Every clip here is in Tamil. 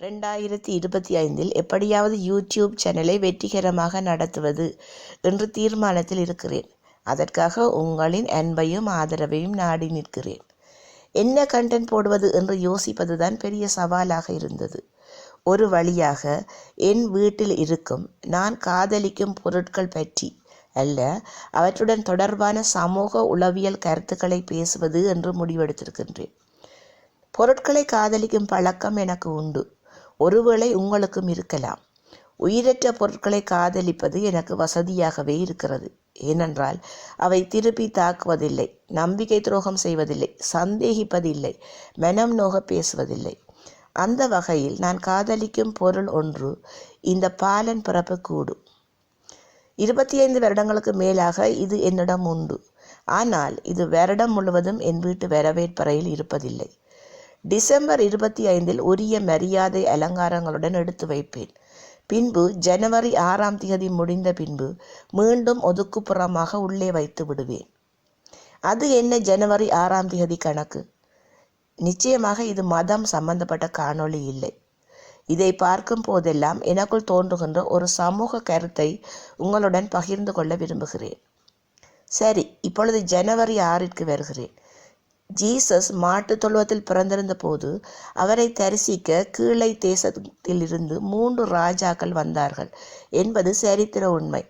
ரெண்டாயிரத்தி இருபத்தி ஐந்தில் எப்படியாவது யூடியூப் சேனலை வெற்றிகரமாக நடத்துவது என்று தீர்மானத்தில் இருக்கிறேன். அதற்காக உங்களின் அன்பையும் ஆதரவையும் நாடி நிற்கிறேன். என்ன கண்டென்ட் போடுவது என்று யோசிப்பதுதான் பெரிய சவாலாக இருந்தது. ஒரு வழியாக என் வீட்டில் இருக்கும் நான் காதலிக்கும் பொருட்கள் பற்றி அல்ல அவற்றுடன் தொடர்பான சமூக உளவியல் கருத்துக்களை பேசுவது என்று முடிவெடுத்திருக்கின்றேன். பொருட்களை காதலிக்கும் பழக்கம் எனக்கு உண்டு. ஒருவேளை உங்களுக்கும் இருக்கலாம். உயிரற்ற பொருட்களை காதலிப்பது எனக்கு வசதியாகவே இருக்கிறது. ஏனென்றால் அவை திருப்பி தாக்குவதில்லை நம்பிக்கை துரோகம் செய்வதில்லை சந்தேகிப்பதில்லை மனம் நோக பேசுவதில்லை. அந்த வகையில் நான் காதலிக்கும் பொருள் ஒன்று இந்த பாலன் பிறப்பு கூடும் இருபத்தி ஐந்து வருடங்களுக்கு மேலாக இது என்னிடம் உண்டு. ஆனால் இது வருடம் முழுவதும் என் வீட்டு வரவேற்பறையில் இருப்பதில்லை. டிசம்பர் இருபத்தி ஐந்தில் உரிய மரியாதை அலங்காரங்களுடன் எடுத்து வைப்பேன். பின்பு ஜனவரி ஆறாம் தேதி முடிந்த பின்பு மீண்டும் ஒதுக்குப்புறமாக உள்ளே வைத்து விடுவேன். அது என்ன ஜனவரி ஆறாம் தேதி கணக்கு? நிச்சயமாக இது மதம் சம்பந்தப்பட்ட காணொளி இல்லை. இதை பார்க்கும் போதெல்லாம் எனக்குள் தோன்றுகின்ற ஒரு சமூக கருத்தை உங்களுடன் பகிர்ந்து கொள்ள விரும்புகிறேன். சரி இப்பொழுது ஜனவரி ஆறிற்கு வருகிறேன். ஜீசஸ் மாட்டு தொழுவத்தில் பிறந்திருந்த போது அவரை தரிசிக்க கீழை தேசத்திலிருந்து மூன்று ராஜாக்கள் வந்தார்கள் என்பது சரித்திர உண்மை.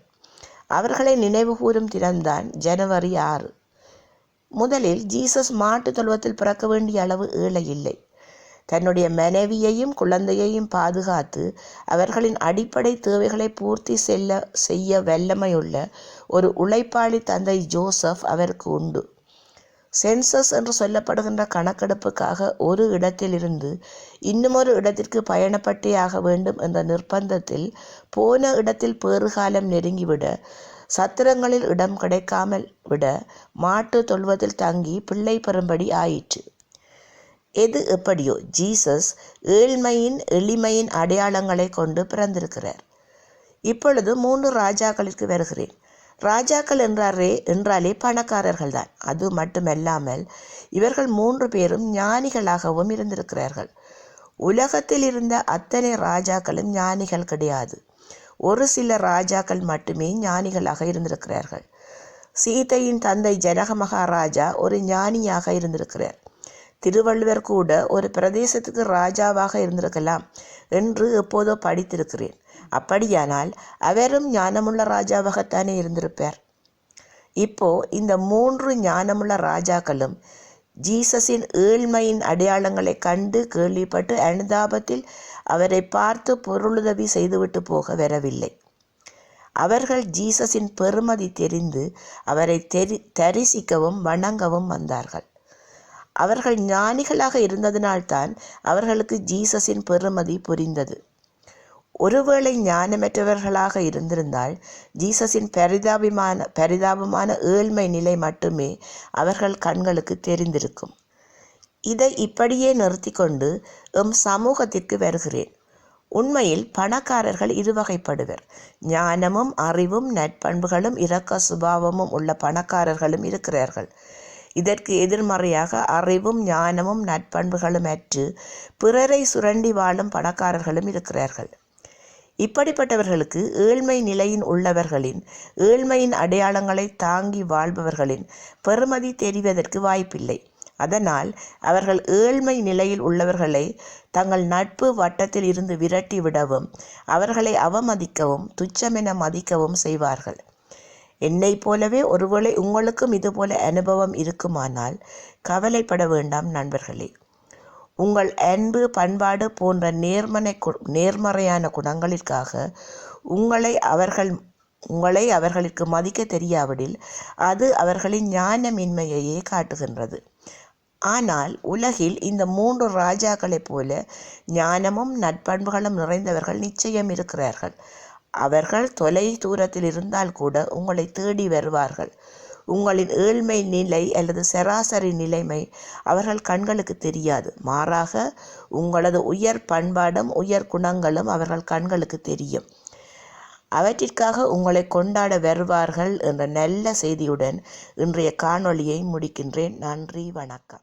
அவர்களை நினைவுகூரும் தினம்தான் ஜனவரி ஆறு. முதலில் ஜீசஸ் மாட்டு தொழுவத்தில் பிறக்க வேண்டிய அளவு ஏழை இல்லை. தன்னுடைய மனைவியையும் குழந்தையையும் பாதுகாத்து அவர்களின் அடிப்படை தேவைகளை பூர்த்தி செல்ல செய்ய வல்லமையுள்ள ஒரு உழைப்பாளி தந்தை ஜோசப் அவருக்கு உண்டு. சென்சஸ் என்று சொல்லப்படுகின்ற கணக்கெடுப்புக்காக ஒரு இடத்திலிருந்து இன்னுமொரு இடத்திற்கு பயணப்பட்டே ஆக வேண்டும் என்ற நிர்பந்தத்தில் போன இடத்தில் பேறுகாலம் நெருங்கிவிட சத்திரங்களில் இடம் கிடைக்காமல் விட மாட்டு தொழுவத்தில் தங்கி பிள்ளை பெறும்படி ஆயிற்று. எது எப்படியோ ஜீசஸ் ஏழ்மையின் எளிமையின் அடையாளங்களை கொண்டு பிறந்திருக்கிறார். இப்பொழுது மூன்று ராஜாக்களுக்கு வருகிறேன். ராஜாக்கள் என்றாரே என்றாலே பணக்காரர்கள் தான் அது மட்டுமல்லாமல் இவர்கள் மூன்று பேரும் ஞானிகளாகவும் இருந்திருக்கிறார்கள். உலகத்தில் இருந்த அத்தனை ராஜாக்களும் ஞானிகள் கிடையாது. ஒரு சில ராஜாக்கள் மட்டுமே ஞானிகளாக இருந்திருக்கிறார்கள். சீதையின் தந்தை ஜனக மகாராஜா ஒரு ஞானியாக இருந்திருக்கிறார். திருவள்ளுவர் கூட ஒரு பிரதேசத்துக்கு ராஜாவாக இருந்திருக்கலாம் என்று எப்போதோ படித்திருக்கிறேன். அப்படியானால் அவரும் ஞானமுள்ள ராஜாவாகத்தானே இருந்திருப்பார். இப்போ இந்த மூன்று ஞானமுள்ள ராஜாக்களும் ஜீசஸின் ஏழ்மையின் அடையாளங்களை கண்டு கேள்விப்பட்டு அனுதாபத்தில் அவரை பார்த்து பொருளுதவி செய்துவிட்டு போக வரவில்லை. அவர்கள் ஜீசஸின் பெருமதி தெரிந்து அவரை தெரி தரிசிக்கவும் வணங்கவும் வந்தார்கள். அவர்கள் ஞானிகளாக இருந்ததினால்தான் அவர்களுக்கு ஜீசஸின் பெருமதி புரிந்தது. ஒருவேளை ஞானமற்றவர்களாக இருந்திருந்தால் ஜீசஸின் பரிதாபிமான பரிதாபமான ஏழ்மை நிலை மட்டுமே அவர்கள் கண்களுக்கு தெரிந்திருக்கும். இதை இப்படியே நிறுத்தி கொண்டு எம் சமூகத்திற்கு வருகிறேன். உண்மையில் பணக்காரர்கள் இருவகைப்படுவர். ஞானமும் அறிவும் நட்பண்புகளும் இரக்க சுபாவமும் உள்ள பணக்காரர்களும் இருக்கிறார்கள். இதற்கு எதிர்மறையாக அறிவும் ஞானமும் நட்பண்புகளும் அற்று பிறரை சுரண்டி வாழும் பணக்காரர்களும் இருக்கிறார்கள். இப்படிப்பட்டவர்களுக்கு ஏழ்மை நிலையின் உள்ளவர்களின் ஏழ்மையின் அடையாளங்களை தாங்கி வாழ்பவர்களின் பெறுமதி தெரிவதற்கு வாய்ப்பில்லை. அதனால் அவர்கள் ஏழ்மை நிலையில் உள்ளவர்களை தங்கள் நட்பு வட்டத்தில் இருந்து விரட்டி விடவும் அவர்களை அவமதிக்கவும் துச்சமென மதிக்கவும் செய்வார்கள். என்னை போலவே ஒருவேளை உங்களுக்கும் இதுபோல அனுபவம் இருக்குமானால் கவலைப்பட வேண்டாம் நண்பர்களே. உங்கள் அன்பு பண்பாடு போன்ற நேர்மனை நேர்மறையான குணங்களிற்காக உங்களை அவர்கள் உங்களை அவர்களுக்கு மதிக்க தெரியாவிடில் அது அவர்களின் ஞானமின்மையையே காட்டுகின்றது. ஆனால் உலகில் இந்த மூன்று ராஜாக்களைப் போல ஞானமும் நட்பண்புகளும் நிறைந்தவர்கள் நிச்சயம் இருக்கிறார்கள். அவர்கள் தொலை தூரத்தில் இருந்தால் கூட உங்களை தேடி வருவார்கள். உங்களின் ஏழ்மை நிலை அல்லது சராசரி நிலைமை அவர்கள் கண்களுக்கு தெரியாது. மாறாக உங்களது உயர் பண்பாடும் உயர் குணங்களும் அவர்கள் கண்களுக்கு தெரியும். அவற்றிற்காக உங்களை கொண்டாட வருவார்கள் என்ற நல்ல செய்தியுடன் இன்றைய காணொளியை முடிக்கின்றேன். நன்றி வணக்கம்.